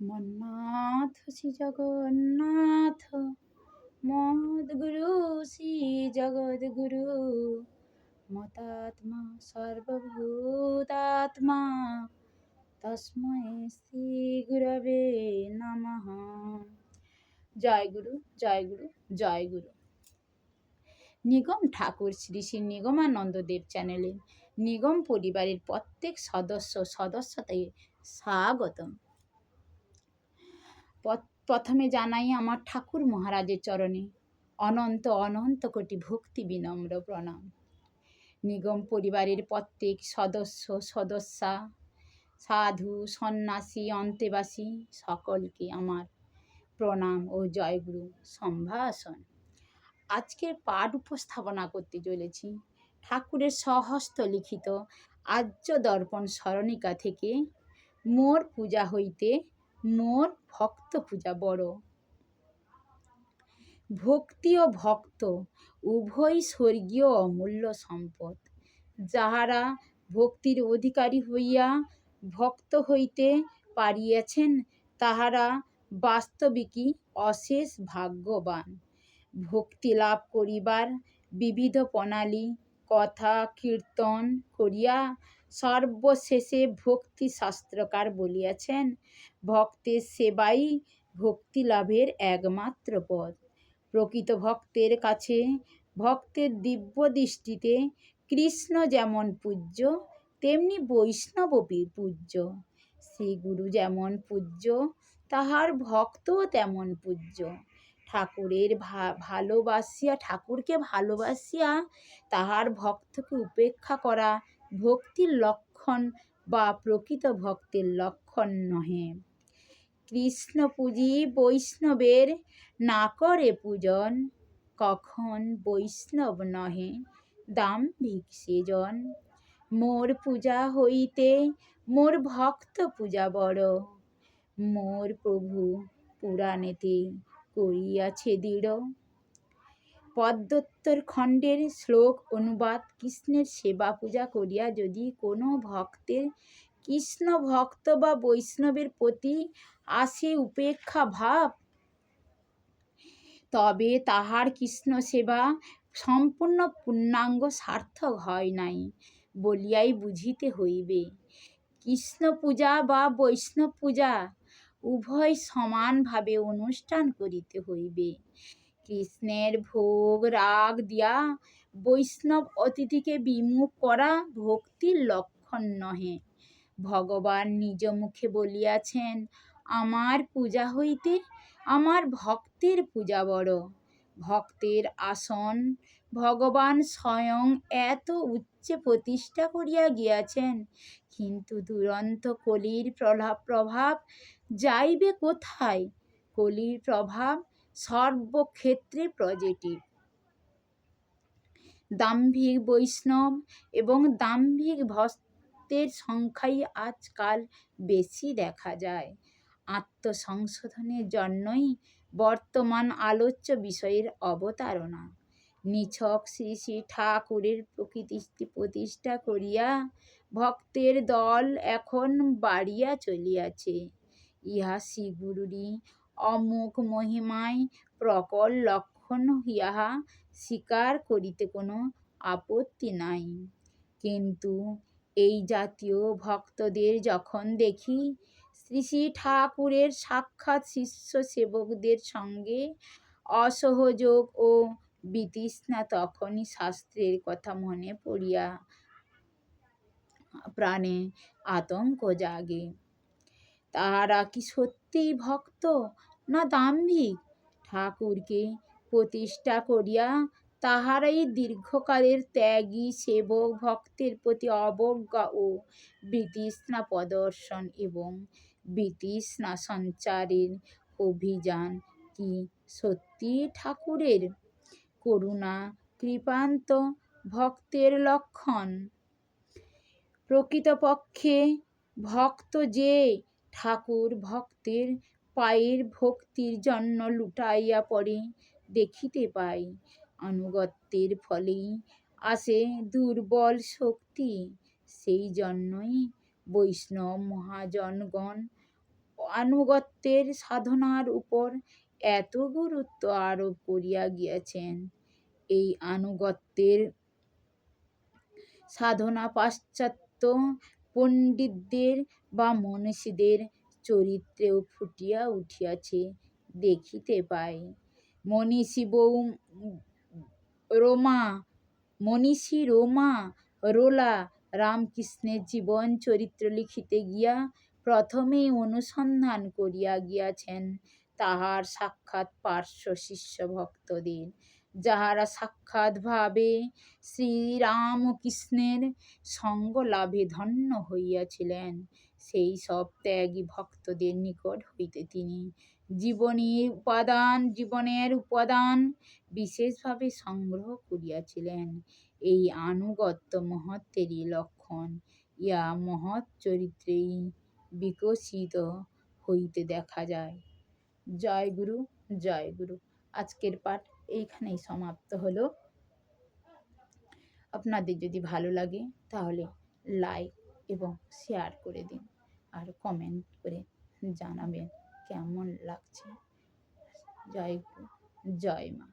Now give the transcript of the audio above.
মন্নাথ শ্রী জগন্নাথ, মদগুরু শ্রী জগদ্গুরু, মতাত্মা সর্বভূতাত্মা তস্মৈ শ্রী গুরবে নমঃ। জয় গুরু জয় গুরু জয় গুরু। নিগম ঠাকুর শ্রী শ্রী নিগমানন্দ দেব চ্যানেলে নিগম পরিবারের প্রত্যেক সদস্য সদস্যতে স্বাগতম। প্রথমে জানাই আমার ঠাকুর মহারাজের চরণে, অনন্ত অনন্ত কোটি ভক্তি বিনম্র প্রণাম। নিগম পরিবারের প্রত্যেক সদস্য, সদস্যা, সাধু, সন্ন্যাসী, অন্তেবাসী, সকলকে আমার প্রণাম ও জয়গুরু সম্ভাষণ। আজকের পাঠ উপস্থাপনা করতে চলেছি ঠাকুরের সহস্ত লিখিত আর্য দর্পণ স্মরণিকা থেকে। মোর পূজা হইতে মোর ভক্ত পূজা বড়। ভক্তি ও ভক্ত, উভয় স্বর্গীয় অমূল্য সম্পদ। যাহারা ভক্তির অধিকারী হইয়া ভক্ত হইতে পারিয়াছেন, তাহারা বাস্তবিকই অশেষ ভাগ্যবান। ভক্তি লাভ করিবার বিবিধ প্রণালী, কথা, কীর্তন করিয়া সর্বশেষে ভক্তি শাস্ত্রকার বলিয়াছেন, ভক্তের সেবাই ভক্তি লাভের একমাত্র পথ। প্রকৃত ভক্তের কাছে, ভক্তের দিব্য দৃষ্টিতে কৃষ্ণ যেমন পূজ্য, তেমনি বৈষ্ণব পূজ্য। শ্রীগুরু যেমন পূজ্য, তাহার ভক্তও তেমন পূজ্য। ঠাকুরের ভালোবাসিয়া, ঠাকুরকে ভালোবাসিয়া তাহার ভক্তকে উপেক্ষা করা ভক্তির লক্ষণ বা প্রকৃত ভক্তের লক্ষণ নহে। কৃষ্ণ পুঁজি বৈষ্ণবের না করে পূজন, কখন বৈষ্ণব নহে দাম্ভিক সেজন। মোর পূজা হইতে মোর ভক্ত পূজা বড়, মোর প্রভু পুরাণেতে করিয়াছে দৃঢ়। পদ্মোত্তর খণ্ডের শ্লোক অনুবাদ কৃষ্ণের সেবা পূজা করিয়া যদি কোনো ভক্তের কৃষ্ণ ভক্ত বা বৈষ্ণবের প্রতি আসে উপেক্ষা ভাব, তবে তাহার কৃষ্ণ সেবা সম্পূর্ণ পূর্ণাঙ্গ সার্থক হয় নাই বলিয়াই বুঝিতে হইবে। কৃষ্ণ পূজা বা বৈষ্ণব পূজা উভয় সমানভাবে অনুষ্ঠান করিতে হইবে। কৃষ্ণের ভোগ রাগ দিয়া বৈষ্ণব অতিথিকে বিমুখ করা ভক্তির লক্ষণ নহে। ভগবান নিজ মুখে বলিয়াছেন, আমার পূজা হইতে আমার ভক্তের পূজা বড়। ভক্তের আসন ভগবান স্বয়ং এত উচ্চে প্রতিষ্ঠা করিয়া গিয়াছেন, কিন্তু দুরন্ত কলির প্রভাব প্রভাব যাইবে কোথায়? কলির প্রভাব সর্বক্ষেত্রে পজিটিভ দাম্ভিক বৈষ্ণব এবং দাম্ভিক ভক্তের সংখ্যাই আজকাল বেশি দেখা যায়। আত্মসংশোধনের জন্যই বর্তমান আলোচ্য বিষয়ের অবতারণা। নিছক শ্রী শ্রী ঠাকুরের প্রকৃতি প্রতিষ্ঠা করিয়া ভক্তের দল এখন বাড়িয়া চলিয়াছে। ইহা শ্রীগুরুরই অমুক মহিমায় প্রকল লক্ষণ ইহা স্বীকার করিতে কোনো আপত্তি নাই। কিন্তু এই জাতীয় ভক্তদের যখন দেখি শ্রী শ্রী ঠাকুরের সাক্ষাৎ শিষ্য সেবকদের সঙ্গে অসহযোগ ও বিতৃষ্ণা তখনই শাস্ত্রের কথা মনে পড়িয়া প্রাণে আতঙ্ক জাগে। তাহারা কি সত্যিই ভক্ত না দাম্ভিক? ঠাকুরকে প্রতিষ্ঠা করিয়া তাহারাই দীর্ঘকালের ত্যাগী, সেবক, ভক্তের প্রতি অবজ্ঞা ও বিতৃষ্ণা প্রদর্শন এবং বিতৃষ্ণা সঞ্চারের অভিযান কি সত্যি ঠাকুরের? করুণা, কৃপান্ত, ভক্তের লক্ষণ। প্রকৃতপক্ষে ভক্ত যে ঠাকুর ভক্তের পায়ের ভক্তির জন্য লুটাইয়া পড়ে দেখিতে পাই। আনুগত্যের ফলেই আসে দুর্বল শক্তি, সেই জন্যই বৈষ্ণব মহাজনগণ আনুগত্যের সাধনার উপর এত গুরুত্ব আরোপ করিয়া গিয়াছেন। এই আনুগত্যের সাধনা পাশ্চাত্য পণ্ডিতদের বা মনীষীদের চরিত্রেও ফুটিয়া উঠিয়াছে, দেখিতে পাই। মনীষী বউ, রোমা, মনীষী রোমা, রোলা রামকৃষ্ণের জীবন চরিত্র লিখিতে গিয়া প্রথমেই অনুসন্ধান করিয়া গিয়াছেন, তাহার সাক্ষাৎ পার্শ্ব শিষ্য ভক্তদের যাহারা সাক্ষাৎভাবে শ্রীরামকৃষ্ণের সঙ্গ লাভে ধন্য হইয়াছিলেন, সেই সব ত্যাগী ভক্তদের নিকট হইতে তিনি জীবনী উপাদান, জীবনের উপাদান বিশেষভাবে সংগ্রহ করিয়াছিলেন। এই আনুগত্য মহত্বেরই লক্ষণ ইয়া মহৎ চরিত্রেই বিকশিত হইতে দেখা যায়। জয় গুরু জয় গুরু। আজকের পাঠ এইখানেই সমাপ্ত হলো। আপনাদের যদি ভালো লাগে তাহলে লাইক এবং শেয়ার করে দিন। আর কমেন্ট করে জানাবেন কেমন লাগছে। জয় জয় মা।